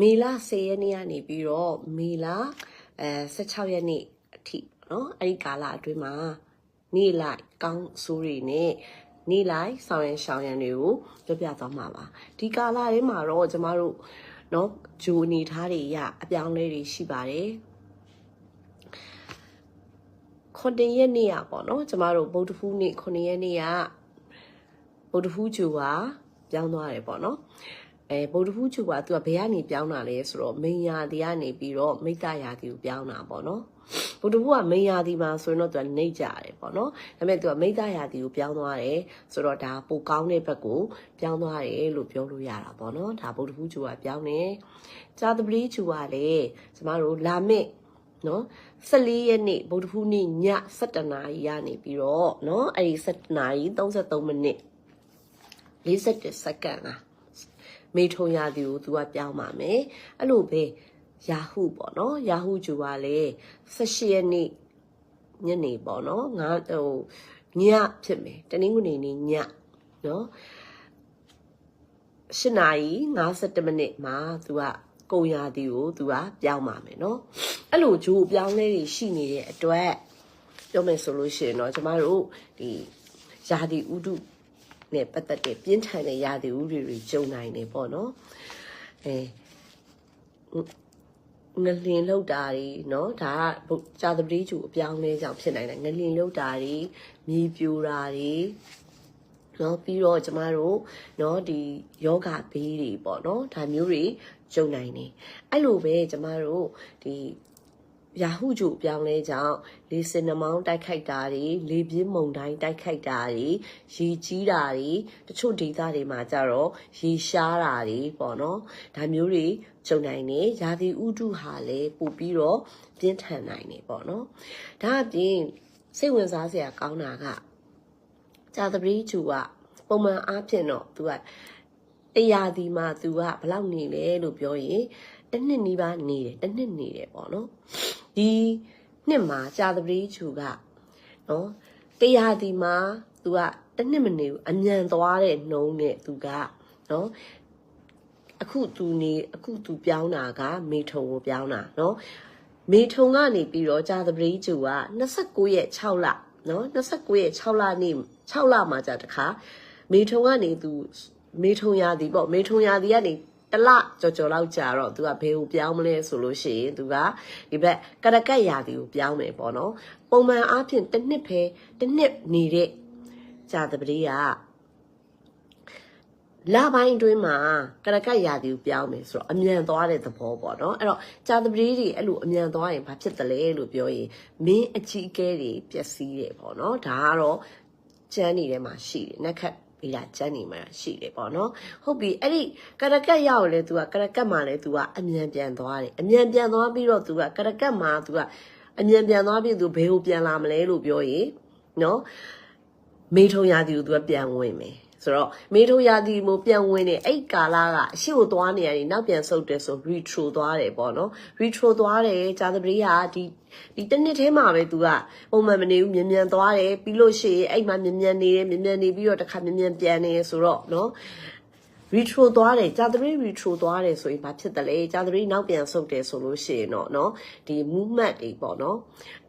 မေလ10ရက်နေ့ကနေပြီးတော့မေလအဲ16ရက်နေ့အထိเนาะအဲ့ဒီကာလအတွင်းမှာနေ့လိုက်ကောင်းဆိုးတွေနဲ့နေ့လိုက်ဆောင်ရန်ရှောင်ရန်တွေကိုပြောပြသွားမှာပါဒီကာလလေးမှာတော့ကျမတို့เนาะဂျိုအနေထားတွေရအပြောင်းလဲတွေရှိပါတယ်ခွန်တင်ရက်နေ့อ่ะပေါ့เนาะကျမတို့ဗုဒ္ဓဖူးနေ့ခွန်ရက်နေ့อ่ะဗုဒ္ဓဖူးဂျိုကပြောင်းသွားတယ်ပေါ့เนาะ အဲဗုဒ္ဓဖူးချူကသူကဘယ်ကနေပြောင်းတာလဲဆိုတော့မိန်ယာတီကနေပြီးတော့မိတ္တယာတီကိုပြောင်းတာပေါ့နော်ဗုဒ္ဓဖူးကမိန်ယာတီမှာဆိုရင်တော့သူကနှိမ့်ကြတယ်ပေါ့နော်ဒါပေမဲ့သူကမိတ္တယာတီကိုပြောင်းသွားတယ်ဆိုတော့ဒါပိုကောင်းတဲ့ဘက်ကိုပြောင်းသွားတယ်လို့ပြောလို့ရတာပေါ့နော်ဒါဗုဒ္ဓဖူးချူကပြောင်းတယ်ဇာတပတိချူကလည်းကျမတို့လာမစ်နော်14ရက်နေ့ဗုဒ္ဓဖူးနေ့ည7:00နာရီရနေပြီးတော့နော်အဲ့ဒီ7:00နာရီ33မိနစ်47စက္ကန့်လား မေထုံရသည်ကိုသူကပြောင်းပါမယ်အဲ့လိုပဲ Yahoo ပေါ့နော် Yahoo ဂျူကလည်း18ရက်နေ့ညနေပေါ့နော်ငါဟိုညဖြစ်မယ်တနင်္ဂနွေနေ့ညနော်၈နာရီ52မိနစ်မှာသူကကုံရာသီကိုသူကပြောင်းပါမယ်နော်အဲ့လိုဂျိုးပြောင်းလဲတွေရှိနေတဲ့အတွက်ပြောမယ်ဆိုလို့ရှိရင်တော့ကျမတို့ဒီရာသီဥတု နဲ့ပတ်သက်တဲ့ပြင်းထန်တဲ့ရာသီဥတုတွေကြုံနိုင်တယ်ပေါ့နော်အဲငလင်လောက်တာတွေเนาะဒါကဂျာသပတိကျူအပြောင်းလဲကြောင့်ဖြစ်နိုင်တယ်ငလင်လောက်တာတွေမြေပြိုတာတွေเนาะပြီးတော့ကျမတို့เนาะဒီယောဂဘေးတွေပေါ့เนาะဒါမျိုးတွေကြုံနိုင်တယ်အဲ့လိုပဲကျမတို့ဒီ ရာဟုဂျိုအပြောင်းလဲကြောင့်လေစင်နှမောင်းတိုက်ခိုက်တာတွေလေပြင်းမုန်တိုင်းတိုက်ခိုက်တာတွေရေကြီးတာတွေတချို့ဒေသတွေမှာကြတော့ရေရှားတာတွေပေါ့နော်ဒါမျိုးတွေကြုံနိုင်နေရာသီဥတုဟာလည်းပို့ပြီးတော့ပြင်းထန်နိုင်နေပေါ့နော်ဒါအပြင်စိတ်ဝင်စားစရာကောင်းတာကဇာတပတိဂျူကပုံမှန်အားဖြင့်တော့သူကတရားဒီမှာသူကဘလောက်နေလဲလို့ပြောရင်တစ်နှစ်နီးပါးနေတယ်တစ်နှစ်နေတယ်ပေါ့နော် ဒီနှစ်မှာကြာသပတေးချူကနော်တရားဒီမှာသူကတစ်နှစ်မနေဘူးအမြန်သွားတဲ့နှုံးနဲ့သူကနော်အခုသူနေအခုသူပြောင်းတာက မေထုံကိုပြောင်းတာနော်မေထုံကနေပြီးတော့ကြာသပတေးချူက29ရက်6လနော်29ရက်6လနေ့6လမှာကြာတခါမေထုံကနေသူမေထုံရာဒီပေါ့မေထုံရာဒီကနေ တလကြော်ကြော်လောက်ကြာတော့သူကဘယ်ကိုပြောင်းမလဲဆိုလို့ရှိရင်သူကဒီဘက်ကရကက်ရာဒီကိုပြောင်းမယ်ပေါ့နော်ပုံမှန်အားဖြင့်တစ်နှစ်ပဲတစ်နှစ်နေတဲ့ကြာတပတိကလပိုင်းအတွင်းမှာကရကက်ရာဒီကိုပြောင်းမယ်ဆိုတော့အမြန်သွားတဲ့သဘောပေါ့နော်အဲ့တော့ကြာတပတိတွေအဲ့လိုအမြန်သွားရင်ဘာဖြစ်တယ်လဲလို့ပြောရင်မင်းအကြီးအကဲတွေပျက်စီးတယ်ပေါ့နော်ဒါကတော့ကျန်းနေတဲ့မှာရှိတယ်နက်ခတ် ပြီးတာကျန်းနေမှာရှိတယ်ပေါ့နော်ဟုတ်ပြီအဲ့ဒီကရကက်ရောက်လဲ तू ကကရကက်မှာလဲ तू ကအမြန်ပြန်သွားတယ်အမြန်ပြန်သွားပြီးတော့ तू ကကရကက်မှာ तू ကအမြန်ပြန်သွားပြီး तू ဘယ်ကိုပြန်လာမလဲလို့ပြောရင်နော်မေထုံရာတီကို तू ကပြန်ဝင်မယ် ဆိုတော့မေထုံရာတီမို့ပြန်ဝင်နေအဲ့ကာလာကအရှိကိုသွားနေရတယ်နောက်ပြန်ဆုတ်တယ်ဆို retro သွားတယ်ပေါ့နော် retro သွားတယ်ဂျာသပတိဟာဒီဒီတစ်နှစ်ထဲမှာပဲ तू ကပုံမှန်မနေဘူးမြန်မြန်သွားတယ်ပြီးလို့ရှိရင်အဲ့မှာမြန်မြန်နေတယ်မြန်မြန်နေပြီးတော့တစ်ခါမြန်မြန်ပြန်နေဆိုတော့နော် retro သွားတယ်ဂျာသပတိ retro သွားတယ်ဆိုရင်ဘာဖြစ်တယ်လဲဂျာသပတိနောက်ပြန်ဆုတ်တယ်ဆိုလို့ရှိရင်တော့နော်ဒီ movement တွေပေါ့နော်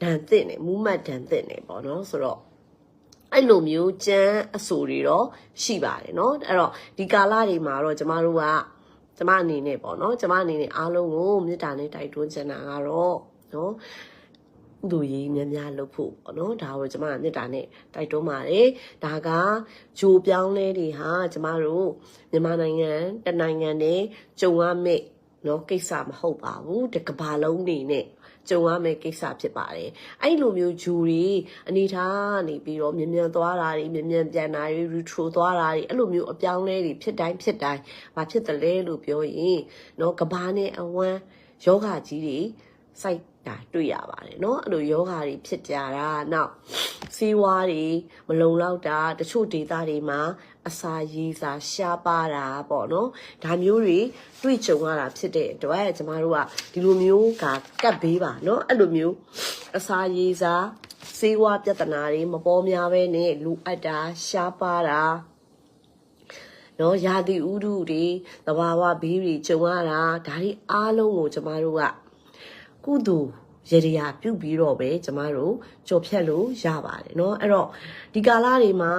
ဒဏ်သင့်တယ် movement ဒဏ်သင့်တယ်ပေါ့နော်ဆိုတော့ အဲ့လိုမျိုးကြမ်းအဆိုတွေတော့ရှိပါတယ်เนาะအဲ့တော့ဒီကာလတွေမှာတော့ကျမတို့ကကျမအနေနဲ့ပေါ့เนาะကျမအနေနဲ့အားလုံးကိုမေတ္တာနဲ့တိုက်တွန်းချင်တာကတော့เนาะဥဒူရေးများများလုပ်ဖို့ပေါ့နော်ဒါကိုကျမမေတ္တာနဲ့တိုက်တွန်းပါတယ်ဒါကဂျိုပြောင်းလဲတွေဟာကျမတို့မြန်မာနိုင်ငံတနိုင်ငံနဲ့ကြုံရမယ့်နော်ကိစ္စမဟုတ်ပါဘူးတကဘာလုံးနေနဲ့ ကြုံရမယ့်ကိစ္စဖြစ်ပါတယ်အဲ့လိုမျိုးဂျူတွေအနေထားနေပြီးတော့မြ мян သွားတာတွေမြ мян ပြန်တာတွေ retro သွားတာတွေအဲ့လိုမျိုးအပြောင်းလဲတွေဖြစ်တိုင်းဖြစ်တိုင်းဘာဖြစ်တယ်လဲလို့ပြောရင်နော်ကဘာနဲ့အဝမ်းယောဂကြီးတွေ စိုက်တာတွေ့ရပါတယ်เนาะအဲ့လိုယောဂါတွေဖြစ်ကြတာနောက်စီးဝါးတွေမလုံလောက်တာတချို့ဒေသတွေမှာအစာရေစာရှားပါတာပေါ့နော်ဒါမျိုးတွေတွေ့ကြုံရတာဖြစ်တဲ့အတွက်ကျမတို့ကဒီလိုမျိုးကကတ်ဘေးပါเนาะအဲ့လိုမျိုးအစာရေစာစေဝါပြဿနာတွေမပေါ်များပဲနဲ့လူအပ်တာရှားပါတာ နော်ရာသီဥတုတွေသဘာဝဘေးတွေကြုံရတာဒါတွေအားလုံးကိုကျမတို့က ကုသိုလ်ရေရရာပြုတ်ပြီးတော့ပဲကျမတို့ကြော်ဖြတ်လို့ရပါတယ်เนาะအဲ့တော့ဒီကာလတွေမှာ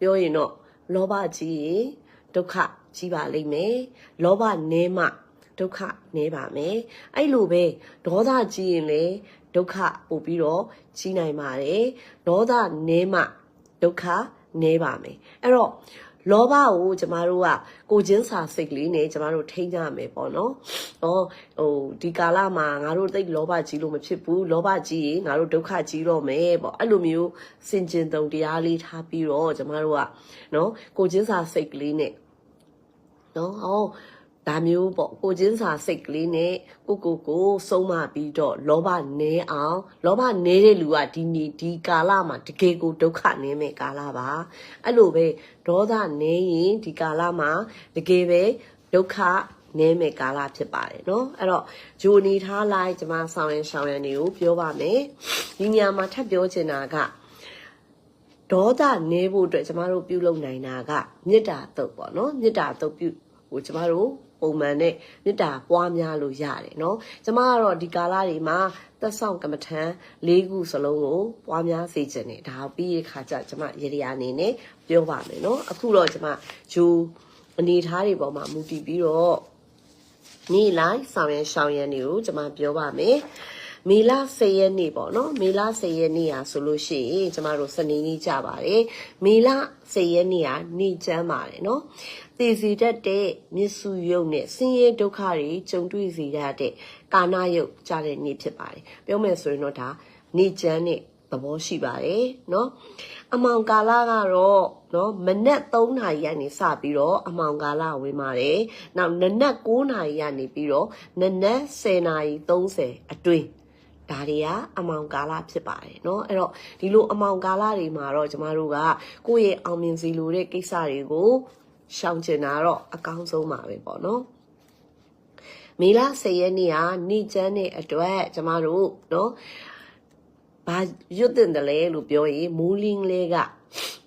ပြောရင်တော့လောဘကြီးရင်ဒုက္ခကြီးပါလိမ့်မယ်လောဘနည်းမှဒုက္ခနည်းပါမယ်အဲ့လိုပဲဒေါသကြီးရင်လေဒုက္ခပို့ပြီးတော့ကြီးနိုင်ပါတယ်ဒေါသနည်းမှဒုက္ခနည်းပါမယ်အဲ့တော့ လောဘကိုကျမတို့ကကိုချင်းစာစိတ်ကလေးနဲ့ကျမတို့ထိန်းကြမယ်ပေါ့နော်။အော်ဟိုဒီကာလမှာငါတို့သိပ်လောဘကြီးလို့မဖြစ်ဘူး။လောဘကြီးရင်ငါတို့ဒုက္ခကြီးတော့မယ်ပေါ့။အဲ့လိုမျိုးစင်ကျင်တုံတရားလေးထားပြီးတော့ကျမတို့ကနော်ကိုချင်းစာစိတ်ကလေးနဲ့နော်ဟော ဒါမျိုးပေါ့ကိုချင်းစာစိတ်ကလေးနဲ့ကိုကိုကိုဆုံးမပြီးတော့လောဘနည်းအောင်လောဘနည်းတဲ့လူကဒီနေ့ဒီကာလမှာတကယ်ကိုဒုက္ခနည်းမဲ့ကာလပါအဲ့လိုပဲဒေါသနည်းရင်ဒီကာလမှာတကယ်ပဲဒုက္ခနည်းမဲ့ကာလဖြစ်ပါတယ်เนาะအဲ့တော့ဂျိုနေထားလိုက်ကျွန်မဆောင်ရင်ဆောင်ရန်တွေကိုပြောပါမယ်ဒီညမှာထပ်ပြောချင်တာကဒေါသနည်းဖို့အတွက်ကျမတို့ပြုလုပ်နိုင်တာကမေတ္တာတုတ်ပေါ့နော်မေတ္တာတုတ်ပြုဟိုကျမတို့ ပုံမှန်နဲ့မေတ္တာပွားများလို့ရတယ်เนาะကျမကတော့ဒီကာလတွေမှာသက်ဆောင်ကမ္မထံ၄ခုစလုံးကိုပွားများစေခြင်းနဲ့ဒါပြီးရခါကျကျမရေရာအနေနဲ့ပြောပါမယ်เนาะအခုတော့ကျမဂျူအနေထားတွေပေါ်မှာမူတည်ပြီးတော့နေ့လိုက်ဆောင်ရန်ရှောင်ရန်တွေကိုကျမပြောပါမယ် မေလ10ရက်နေ့ပေါ့နော်မေလ10ရက်နေ့อ่ะဆိုလို့ရှိရင်ကျမတို့စနေနေ့ကြပါတယ်မေလ10ရက်နေ့อ่ะနေ့ချမ်းပါတယ်เนาะသိစီတတ်တဲ့မြစ်စုယုတ်နဲ့ဆင်းရဲဒုက္ခတွေကြုံတွေ့စေရတဲ့ကာနာယုတ်ကြတဲ့နေ့ဖြစ်ပါတယ်ပြောမယ်ဆိုရင်တော့ဒါနေ့ချမ်းနဲ့သဘောရှိပါတယ်เนาะအမောင်ကာလကတော့เนาะမနက်3နာရီကနေစပြီးတော့အမောင်ကာလဝင်ပါတယ်နောက်နနက်9နာရီကနေပြီးတော့နနက်10နာရီ30အတွင်း ဒါတွေကအမောင်ကာလဖြစ်ပါတယ်เนาะအဲ့တော့ဒီလိုအမောင်ကာလတွေမှာတော့ကျမတို့ကကိုယ့်ရဲ့အောင်မြင်စီလိုတဲ့ကိစ္စတွေကိုရှောင်ကျင်တာတော့အကောင်းဆုံးပါပဲပေါ့နော်မေလ10ရက်နေ့ဟာနေ့ကျန်းတဲ့အတွက်ကျမတို့เนาะဘာရွတ်တင်တယ်လဲလို့ပြောရင်မူလင်းလေးက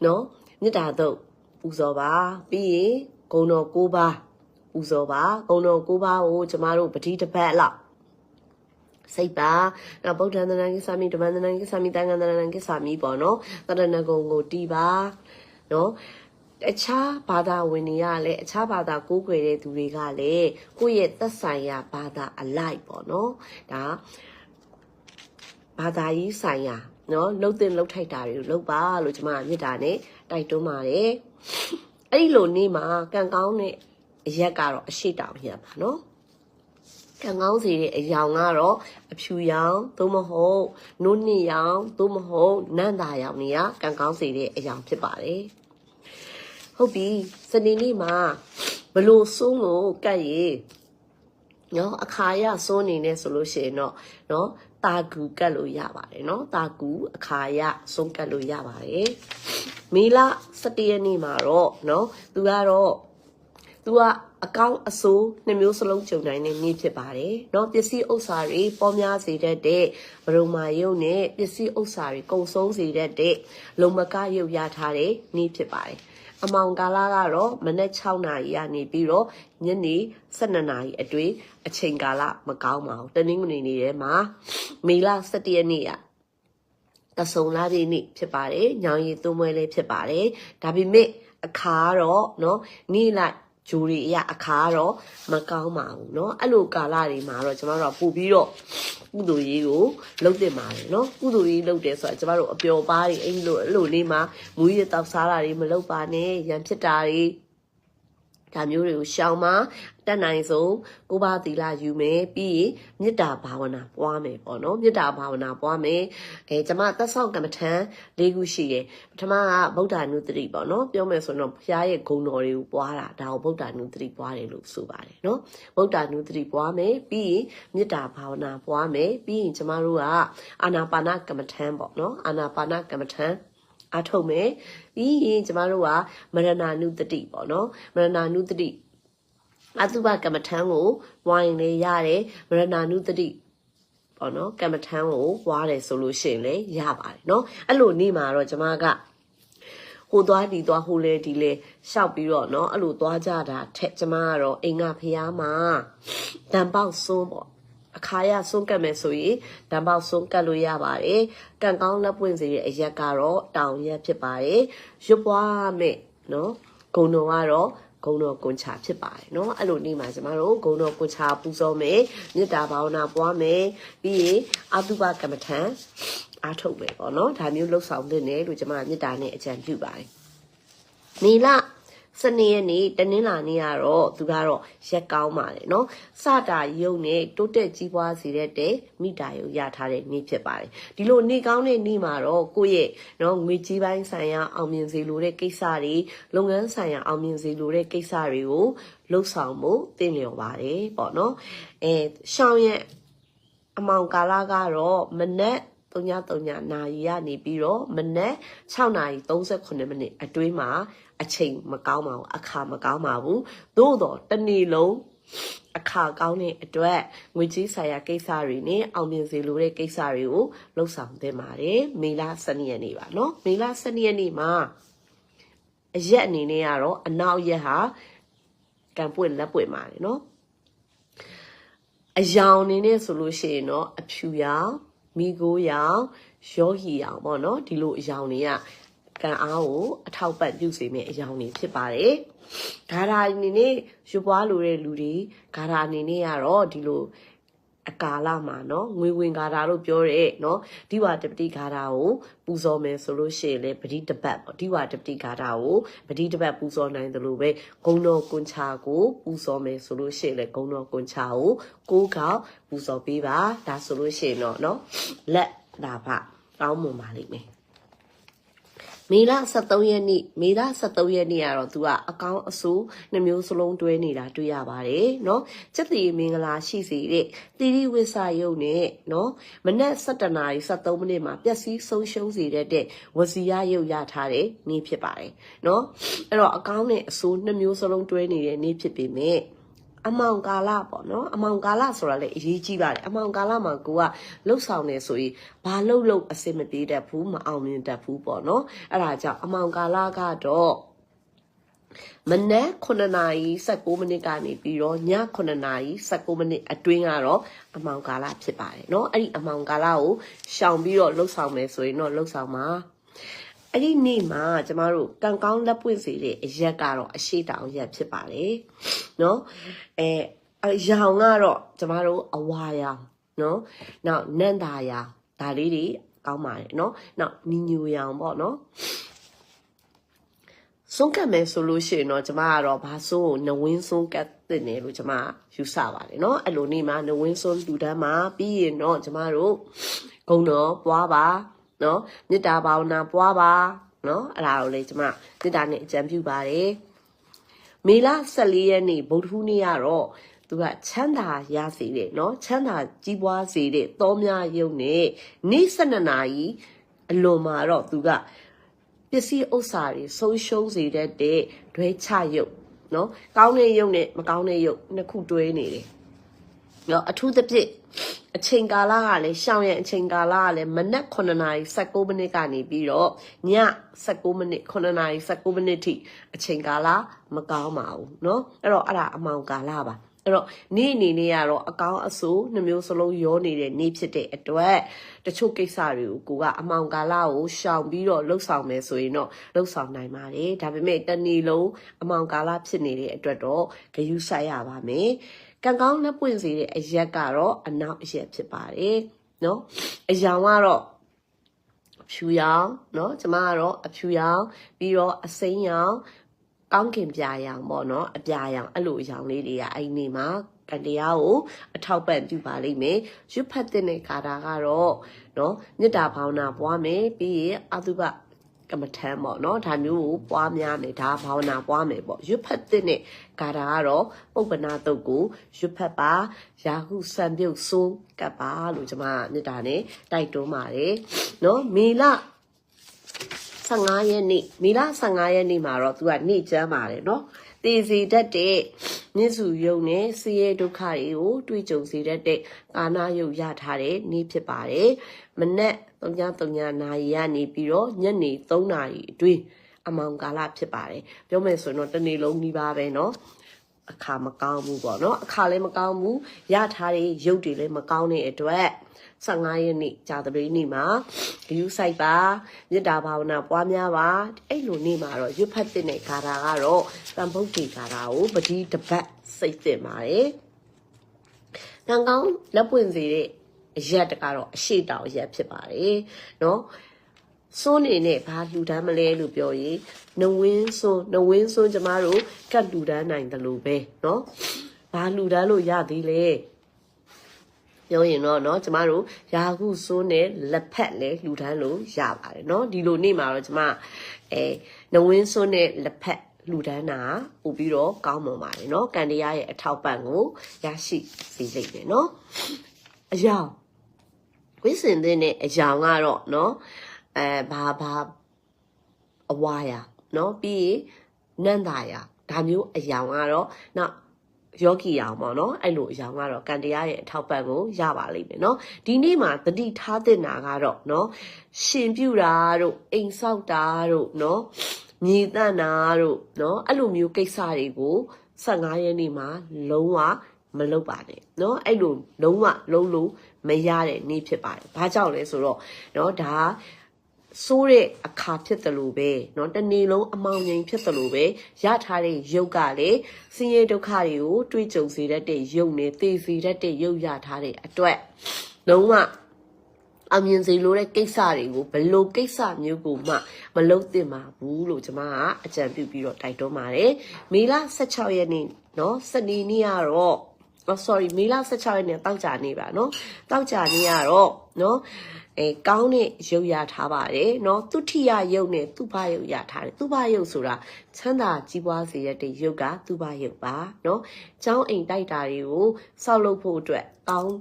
เนาะမြစ်တာတော့ပူဇော်ပါပြီးရင်ဂုံတော်၉ပါးပူဇော်ပါဂုံတော်၉ပါးကိုကျမတို့ပတိတစ်ပတ်လောက် စိတ်ပါနောက်ဗုဒ္ဓံတဏ္ဍကိသမိဓမ္မံတဏ္ဍကိသမိတန်ခါတဏ္ဍကိသမိပေါ့နော်တရဏဂုံကိုတီးပါနော်အခြားဘာသာဝင်တွေကလည်းအခြားဘာသာကိုးကွယ်တဲ့သူတွေကလည်းကိုယ့်ရဲ့သက်ဆိုင်ရာဘာသာအလိုက်ပေါ့နော်ဒါဘာသာရေးဆိုင်ရာနော်လှုပ်တဲ့လှုပ်ထိုက်တာတွေကိုလှုပ်ပါလို့ကျွန်မမြစ်တာနဲ့တိုက်တွန်းပါတယ်အဲ့ဒီလိုနေ့မှာကံကောင်းတဲ့အရက်ကတော့အရှိတောင်ရက်ပါနော် ကံကောင်းစေတဲ့အယောင်ကတော့အဖြူရောင်သို့မဟုတ်နုနှစ်ရောင်သို့မဟုတ်နန့်တာရောင်တွေကကံကောင်းစေတဲ့အယောင်ဖြစ်ပါတယ်ဟုတ်ပြီစနေနေ့မှာဘလို့စိုးကိုကတ်ရေနော်အခါရစိုးနေနေဆိုလို့ရှိရင်တော့နော်တာကူကတ်လို့ရပါတယ်နော်တာကူအခါရဆုံးကတ်လို့ရပါတယ်မေလ17ရက်နေ့မှာတော့နော်သူကတော့ သူကအကောင့်အဆိုးနှစ်မျိုးစလုံးကြုံနိုင်တဲ့နေ့ဖြစ်ပါတယ်เนาะပစ္စည်းဥစ္စာတွေပေါ်များစေတတ်တဲ့ဘရုံမာယုတ်နဲ့ပစ္စည်းဥစ္စာတွေကုံဆုံးစေတတ်တဲ့လုံမကယုတ်ရထားတဲ့နေ့ဖြစ်ပါတယ်အမောင်ကာလကတော့မနက်6နာရီကနေပြီးတော့ညနေ12နာရီအတွင်းအချိန်ကာလမကောင်းပါဘူးတနင်္ဂနွေနေ့ထဲမှာမေလ17ရက်နေ့ကတဆုံလာတဲ့နေ့ဖြစ်ပါတယ်ညောင်ရည်သွမွဲလေးဖြစ်ပါတယ်ဒါပေမဲ့အခါကတော့เนาะနေ့လိုက် ဂျိုးတွေအရအခါကတော့မကောင်းပါဘူးเนาะအဲ့လိုကာလတွေမှာတော့ကျမတို့ကပို့ပြီးတော့ကုသိုလ်ရေးကိုလုပ်တင်ပါတယ်เนาะကုသိုလ်ရေးလုပ်တယ်ဆိုတာကျမတို့အပျော်ပါးတွေအဲ့လိုအဲ့လိုလေးမှာမူရည်တောက်စားတာတွေမလုပ်ပါနဲ့ရံဖြစ်တာတွေ ဒါမျိုးတွေကိုရှောင်မှာတက်နိုင်ဆုံးကိုပါသီလယူမယ်ပြီးရင်မေတ္တာဘာဝနာပွားမယ်ပေါ့နော်မေတ္တာဘာဝနာပွားမယ်အဲကျမသက်ဆောင်ကမ္မထံ၄ခုရှိတယ်ပထမကဗုဒ္ဓနုတ္တိပေါ့နော်ပြောမယ်ဆိုတော့ဘုရားရဲ့ဂုဏ်တော်တွေကိုပွားတာဒါကိုဗုဒ္ဓနုတ္တိပွားတယ်လို့ဆိုပါတယ်နော်ဗုဒ္ဓနုတ္တိပွားမယ်ပြီးရင်မေတ္တာဘာဝနာပွားမယ်ပြီးရင်ကျမတို့ကအာနာပါနကမ္မထံပေါ့နော်အာနာပါနကမ္မထံအထုတ်မယ် ပြီးရင်ကျမတို့ကမရဏနုတ္တိပေါ့နော်မရဏနုတ္တိအတုပကမ္မထံကိုဝိုင်းလေရတယ်မရဏနုတ္တိပေါ့နော်ကမ္မထံကိုဝါတယ်ဆိုလို့ရှိရင်လည်းရပါတယ်เนาะအဲ့လိုနေ့မှာတော့ကျမက ဟိုသွားဒီသွားဟိုလဲဒီလဲရှောက်ပြီးတော့เนาะအဲ့လိုသွားကြတာထက်ကျမကတော့အိမ်ကဖျားမှာတန်ပေါက်စွန်းပေါ့ အခါရစွန်းကတ်မယ်ဆိုရင်တန်ပေါက်စွန်းကတ်လို့ရပါတယ်ကံကောင်းလက်ပွင့်စေတဲ့အရက်ကတော့တောင်ရက်ဖြစ်ပါတယ်ရွတ်ပွားမဲ့เนาะဂုံတော်ကတော့ဂုံတော်ကွန်ချာဖြစ်ပါတယ်เนาะအဲ့လိုနေ့မှာကျမတို့ဂုံတော်ကွန်ချာပူဇော်မယ်မေတ္တာဘာဝနာပွားမယ်ပြီးရင်အတုပကမ္မထံအားထုတ်မယ်ပေါ့เนาะဒါမျိုးလှုပ်ဆောင်တဲ့နယ်လို့ကျမမေတ္တာနဲ့အကြံပြုပါတယ်မေလ စနေရက်နေ့တနင်္လာနေ့ကတော့သူကတော့ရက်ကောင်းပါတယ်နော်စတာယုံနဲ့တိုးတက်ကြီးပွားစေတဲ့တဲ့မိတာယုံရထားတဲ့နေ့ဖြစ်ပါတယ်ဒီလိုနေ့ကောင်းတဲ့နေ့မှာတော့ကိုယ့်ရဲ့နော်ငွေကြီးပိုင်းဆိုင်ရာအောင်မြင်စေလိုတဲ့ကိစ္စတွေလုပ်ငန်းဆိုင်ရာအောင်မြင်စေလိုတဲ့ကိစ္စတွေကိုလှုပ်ဆောင်ဖို့သင်လျော်ပါတယ်ပေါ့နော်အဲရှောင်းရဲ့အမောင်ကာလကတော့မနက် 3:3နာရီကနေပြီးတော့မနက်6နာရီ38မိနစ်အတွင်းမှာအချိန်မကောင်းပါဘူးအခါမကောင်းပါဘူးသို့တော့တစ်နေ့လုံးအခါကောင်းတဲ့အတွက်ငွေကြေးဆိုင်ရာကိစ္စတွေနဲ့အောင်မြင်စေလိုတဲ့ကိစ္စတွေကိုလှုပ်ဆောင်သင့်ပါတယ်မေလ12ရက်နေ့ပါเนาะမေလ12ရက်နေ့မှာအရက်အနေနဲ့ကတော့အနောက်ရက်ဟာကံပွင့်လက်ပွင့်ပါတယ်เนาะအယောင်အနေနဲ့ဆိုလို့ရှိရင်တော့အဖြူရောင် မိโกရောင်ရောဟီရောင်ပေါ့နော်ဒီလိုအယောင်တွေကကံအားကိုအထောက်ပံ့ပြုစေမယ့်အယောင်တွေဖြစ်ပါတယ်ဂါရာအနေနဲ့ရွပွားလိုတဲ့လူတွေဂါရာအနေနဲ့ကတော့ဒီလို အကာလမှာเนาะငွေဝင်ဂါရာလို့ပြောတဲ့เนาะဒီဝတပတိဂါရာကိုပူဇော်မယ်ဆိုလို့ရှိရင်လေပတိတပတ်ပေါ့ဒီဝတပတိဂါရာကိုပတိတပတ်ပူဇော်နိုင်တယ်လို့ပဲဂုံတော်ကွန်ချာကိုပူဇော်မယ်ဆိုလို့ရှိရင်လေဂုံတော်ကွန်ချာကိုကိုးကောက်ပူဇော်ပေးပါဒါဆိုလို့ရှိရင်တော့เนาะလက်ဒါဖကောင်းမွန်ပါလိမ့်မယ် မေလ23ရက်နေ့မေလ23ရက်နေ့ကတော့ तू ကအကောင်းအဆိုးနှမျိုးစလုံးတွဲနေတာတွေ့ရပါတယ်เนาะစက်တီမင်္ဂလာရှိစေတဲ့တိရိဝိဆာယုတ်နဲ့เนาะမနက်7:73မိနစ်မှာပျက်စီးဆုံးရှုံးစေတဲ့ဝစီယယုတ်ရထားတဲ့နေ့ဖြစ်ပါတယ်เนาะအဲ့တော့အကောင်းနဲ့အဆိုးနှမျိုးစလုံးတွဲနေတဲ့နေ့ဖြစ်ပေမဲ့ အမောင်ကာလပေါ့နော်အမောင်ကာလဆိုတာလည်းအရေးကြီးပါတယ်အမောင်ကာလမှာကိုကလှုပ်ဆောင်နေဆိုရင်ဘာလှုပ်လှုပ်အဆင်မပြေတတ်ဘူးမအောင်မြင်တတ်ဘူးပေါ့နော်အဲ့ဒါကြောင့်အမောင်ကာလကတော့မနက်9နာရီ19မိနစ်ကနေပြီးတော့ည9နာရီ19မိနစ်အတွင်းကတော့အမောင်ကာလဖြစ်ပါတယ်เนาะအဲ့ဒီအမောင်ကာလကိုရှောင်ပြီးတော့လှုပ်ဆောင်မယ်ဆိုရင်တော့လှုပ်ဆောင်ပါအဲ့ဒီနေ့မှာကျမတို့ကံကောင်းလက်ပွင့်စေတဲ့အရက်ကတော့အရှိတောင်ရက်ဖြစ်ပါတယ် เนาะအဲအရောင်ကတော့ကျမတို့အဝါရောင်เนาะနောက်နန္တာရောင်ဒါလေးတွေကောင်းပါတယ်เนาะနောက်နီညိုရောင်ပေါ့เนาะဆုံးကတ်မယ်ဆိုလို့ရှိရင်တော့ကျမကတော့ဘာဆိုးနဝင်းဆုံးကတ်တဲ့နေလို့ကျမယူဆပါတယ်เนาะအဲ့လိုနေမှာနဝင်းဆုံးလူတန်းမှာပြီးရင်တော့ကျမတို့ဂုံတော်ပွားပါเนาะမေတ္တာဘာဝနာပွားပါเนาะအဲ့ဒါကိုလေကျမမေတ္တာနဲ့အကြံပြုပါတယ် မေလ14ရက်နေ့ဗုဒ္ဓဟူးနေ့ကတော့သူကချမ်းသာရစေတဲ့เนาะချမ်းသာကြီးပွားစေတဲ့သောများယုံနဲ့နေ့12နာရီအလွန်မှာတော့သူကပစ္စည်းဥစ္စာတွေဆုံးရှုံးစေတတ်တဲ့ဒွဲချရုပ်เนาะကောင်းတဲ့ရုပ်နဲ့မကောင်းတဲ့ရုပ်နှစ်ခုတွဲနေတယ်เนาะအထူးသဖြင့် အချိန်ကာလကလည်းရှောင်းရဲ့အချိန်ကာလကလည်းမနက်9နာရီ19မိနစ်ကနေပြီးတော့ည19မိနစ်9နာရီ19မိနစ်ထိအချိန်ကာလမကောင်းပါဘူးเนาะအဲ့တော့အဲ့ဒါအမောင်ကာလပါအဲ့တော့နေ့အနေနဲ့ကတော့အကောင်းအဆိုးနှမျိုးစလုံးရောနေတဲ့နေ့ဖြစ်တဲ့အတွက်တချို့ကိစ္စတွေကိုကိုကအမောင်ကာလကိုရှောင်ပြီးတော့လှုပ်ဆောင်မယ်ဆိုရင်တော့လှုပ်ဆောင်နိုင်ပါတယ်ဒါပေမဲ့တနေ့လုံးအမောင်ကာလဖြစ်နေတဲ့အတွက်တော့ဂယုစိုက်ရပါမယ် ကံကောင်းလက်ပွင့်စေတဲ့အရက်ကတော့အနောက်အရက်ဖြစ်ပါတယ်နော်အယောင်ကတော့အဖြူရောင်နော်ကျမကတော့အဖြူရောင်ပြီးတော့အစိမ်းရောင်ကောင်းခင်ပြာရောင်ပေါ့နော်အပြာရောင်အဲ့လိုရောင်လေးတွေကအဲ့ဒီမှာတတရားကိုအထောက်ပံ့ပြုပါလိမ့်မယ်ရွတ်ဖတ်တဲ့ခါတာကတော့နော်မေတ္တာဘာဝနာပွားမယ်ပြီးရင်အတုပ ကမ္မထမ်းပေါ့နော်ဒါမျိုးကိုပွားများနေဒါဘာဝနာပွားမယ်ပေါ့ရွတ်ဖက်တဲ့နဲ့ဂါထာကတော့ပုပ္ပနာတုတ်ကိုရွတ်ဖက်ပါရာဟုစံပြုတ်ဆိုးကပ်ပါလို့ကျွန်မမြတ်တာနဲ့တိုက်တွန်းပါတယ်နော်မေလ15ရက်နေ့မေလ15ရက်နေ့မှာတော့သူကနေ့ကျမ်းပါတယ်နော်တေစီတတ်တဲ့ မြင့်စုယုံနဲ့ဆင်းရဲဒုက္ခတွေကိုတွေ့ကြုံစေတတ်တဲ့ကာနာယုတ်ရထားတဲ့နေ့ဖြစ်ပါတယ်မနက်3:00နာရီကနေပြီးတော့ညနေ3:00နာရီအတွင်း အမောင်ကာလဖြစ်ပါတယ်ပြောမယ်ဆိုရင်တော့တစ်နေ့လုံးနှီးပါပဲเนาะအခါမကောင်းဘူးပေါ့เนาะအခါလည်းမကောင်းဘူးရထားတဲ့ရုပ်တွေလည်းမကောင်းတဲ့အတွက် 15ရက်နေ့ကြာသပတေးနေ့မှာဂယူးဆိုင်ပါမေတ္တာဘာဝနာပွားများပါအဲ့လိုနေ့မှာတော့ရွတ်ဖတ်တဲ့ဂါထာကတော့တန်ဖုတ်တီဂါထာကိုပတိတပတ်စိတ်တင်ပါတယ်တန်ကောင်းလက်ပွင့်စေတဲ့အရက်တကတော့အရှိတောင်ရက်ဖြစ်ပါတယ်เนาะ စိုးနေနဲ့ဘာလှူဒန်းမလဲလို့ပြောရင်နဝင်းစိုးနဝင်းစိုးကျမတို့ကတ်လှူဒန်းနိုင်တယ်လို့ပဲเนาะဘာလှူဒန်းလို့ရသေးလဲ ပြောရင်တော့เนาะကျမတို့ယာခုစိုးနဲ့လက်ဖက်လည်းလှူဒန်းလို့ရပါတယ်เนาะဒီလိုနေ့မှာတော့ကျမအဲနဝင်းစိုးနဲ့လက်ဖက်လှူဒန်းတာပို့ပြီးတော့ကောင်းမွန်ပါတယ်เนาะကန်တရားရဲ့အထောက်ပံ့ကိုရရှိစေလိမ့်မယ်เนาะအယောင်ဝိစင်တဲ့အယောင်ကတော့เนาะ အဲဘာဘာအဝါရเนาะပြီးရင်နန္တာရဒါမျိုးအယောင်ကတော့နောက် ယောဂီအောင်ပေါ့နော်အဲ့လိုအယောင်ကတော့ကံတရားရဲ့အထောက်ပံ့ကိုရပါလိမ့်မယ်နော်ဒီနေ့မှာတတိထားတဲ့နာကတော့နော်ရှင်ပြူတာတို့အိမ်ဆောက်တာတို့နော်မြေတန့်တာတို့နော်အဲ့လိုမျိုးကိစ္စတွေကို15ရက်နေ့မှာလုံးဝမလုပ်ပါနဲ့เนาะအဲ့လိုလုံးဝလုံးလို့မရတဲ့နေ့ဖြစ်ပါတယ်။ဘာကြောင့်လဲဆိုတော့เนาะဒါ စိုးတဲ့အခါဖြစ်တယ်လို့ပဲเนาะတနေ့လုံးအမောင်ငိမ်ဖြစ်တယ်လို့ပဲရထားတဲ့ရုပ်ကလည်းဆင်းရဲဒုက္ခတွေကိုတွေးကြုံစေတတ်တဲ့ရုပ်နဲ့သိစေတတ်တဲ့ရုပ်ရထားတဲ့အတွက်လုံးဝအမြင်စီလို့တဲ့ကိစ္စတွေကိုဘယ်လိုကိစ္စမျိုးကိုမှမလုပ်သင့်ပါဘူးလို့ကျွန်မကအကြံပြုပြီးတော့တိုက်တွန်းပါတယ်မေလ16ရက်နေ့เนาะစနေနေ့ကတော့ oh sorry မေလ16ရက်နေ့တောက်ကြနေပါเนาะတောက်ကြနေရတော့เนาะ အဲကောင်းတဲ့ရုပ်ရထားပါတယ်เนาะသူထိယရုပ်နဲ့သူ့ဘရုပ်ရထားတယ်သူ့ဘရုပ်ဆိုတာချမ်းသာကြီးပွားစေရတဲ့ရုပ်ကသူ့ဘရုပ်ပါเนาะចောင်းအိမ်တိုက်တာတွေကိုဆောက်လုပ်ဖို့အတွက်ကောင်း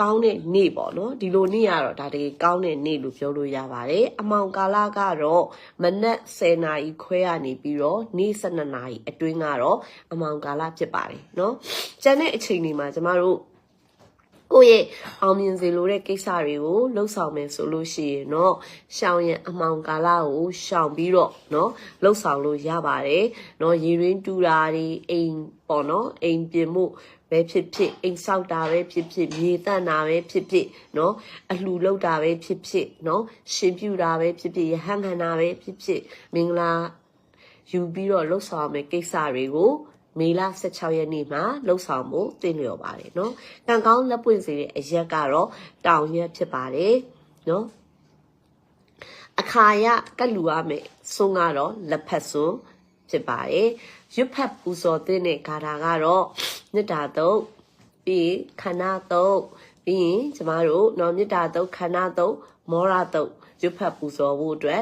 ကောင်းတဲ့နေ့ပေါ့နော်ဒီလိုနေ့ကတော့ဒါတကယ်ကောင်းတဲ့နေ့လို့ပြောလို့ရပါတယ်အမောင်ကာလကတော့မနက်10နာရီခွဲကနေပြီးတော့နေ့12နာရီအတွင်းကတော့အမောင်ကာလဖြစ်ပါတယ်နော်ကျန်တဲ့အချိန်တွေမှာကျမတို့ ကိုယ့်ရဲ့အောင်မြင်စေလိုတဲ့ကိစ္စတွေကိုလှုပ်ဆောင်မယ်ဆိုလို့ရှိရင်တော့ရှောင်ရင်အမောင်ကာလကိုရှောင်ပြီးတော့เนาะလှုပ်ဆောင်လို့ရပါတယ်เนาะရေရင်းတူတာတွေအိမ်ပေါ့เนาะအိမ်ပြင်မှုပဲဖြစ်ဖြစ်အိမ်ဆောက်တာပဲဖြစ်ဖြစ်မြေတန့်တာပဲဖြစ်ဖြစ်เนาะအလှလုပ်တာပဲဖြစ်ဖြစ်เนาะရှင်ပြူတာပဲဖြစ်ဖြစ်ရဟန်းခံတာပဲဖြစ်ဖြစ်မင်္ဂလာယူပြီးတော့လှုပ်ဆောင်မယ်ကိစ္စတွေကို မေလ16ရက်နေ့မှာလှုပ်ဆောင်မှုတင့်လျော်ပါတယ်နော်။ကံကောင်းလက်ပွင့်စေတဲ့အရက်ကတော့တောင်ရက်ဖြစ်ပါတယ်နော်။အခါရကက်လူရမယ်ဆုံးကတော့လက်ဖက်ဆုံးဖြစ်ပါတယ်။ရွတ်ဖက်ပူဇော်တဲ့နဲ့ဂါထာကတော့မေတ္တာတုတ်ပြီးခန္ဓာတုတ်ပြီးရင်ကျမတို့နော်မေတ္တာတုတ်ခန္ဓာတုတ်မောရတုတ်ရွတ်ဖက်ပူဇော်ဖို့အတွက်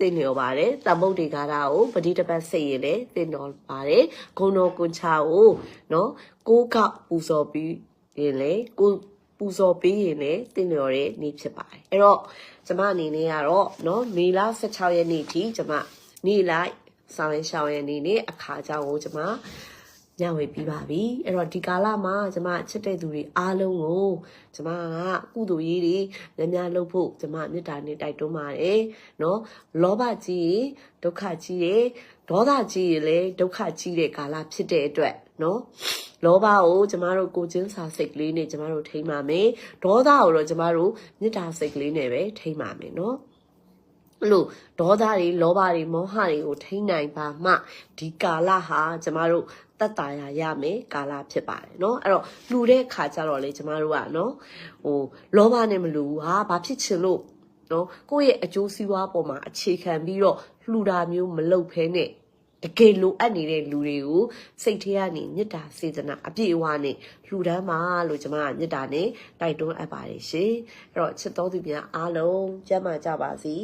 သင်တော်ပါတယ်။သမုတ်တေကာရကိုပတိတပတ်စိတ်ရင်လည်းသင်တော်ပါတယ်။ဂုံတော်ကွန်ချာကိုနော်ကိုးကပူဇော်ပြီးရင်လည်းကိုပူဇော်ပေးရင်လည်းသင်တော်ရဲ့နေ့ဖြစ်ပါတယ်။အဲ့တော့ကျမအနေနဲ့ကတော့နော်မေလ16ရက်နေ့ထိကျမနေ့လိုက်ဆောင်ရရှောင်းရနေ့နဲ့အခါကြောင့်ကိုကျမ ညဝေပြီးပါပြီအဲ့တော့ဒီကာလမှာကျမချစ်တဲ့သူတွေအားလုံးကိုကျမကကုသိုလ်ရေးတွေများများလုပ်ဖို့ကျမမေတ္တာနဲ့တိုက်တွန်းပါတယ်နော်လောဘကြီးဒုက္ခကြီးတွေဒေါသကြီးတွေလည်းဒုက္ခကြီးတဲ့ကာလဖြစ်တဲ့အတွက်နော်လောဘကိုကျမတို့ကိုချင်းစာစိတ်ကလေးနဲ့ကျမတို့ထိမှမယ်ဒေါသကိုတော့ကျမတို့မေတ္တာစိတ်ကလေးနဲ့ပဲထိမှမယ်နော်လို့ဒေါသတွေလောဘတွေမောဟတွေကိုထိနိုင်ပါမှဒီကာလဟာကျမတို့တက်တာရရမယ်ကာလဖြစ်ပါတယ်เนาะအဲ့တော့လှူတဲ့ခါကျတော့လေကျမတို့ကเนาะဟိုလောဘနဲ့မလှူဘူးဟာဘာဖြစ်ချင်လို့เนาะကိုယ့်ရဲ့အကျိုးစီးပွားပေါ်မှာအခြေခံပြီးတော့လှူတာမျိုးမလုပ်ဖဲနဲ့တကယ်လိုအပ်နေတဲ့လူတွေကိုစိတ်ထဲကနေမေတ္တာစေတနာအပြည့်အဝနဲ့လှူဒန်းပါလို့ကျွန်မကမေတ္တာနဲ့တိုက်တွန်းအပ်ပါတယ်ရှင်အဲ့တော့ချစ်တော်သူများအားလုံးကျမ်းမာကြပါစေ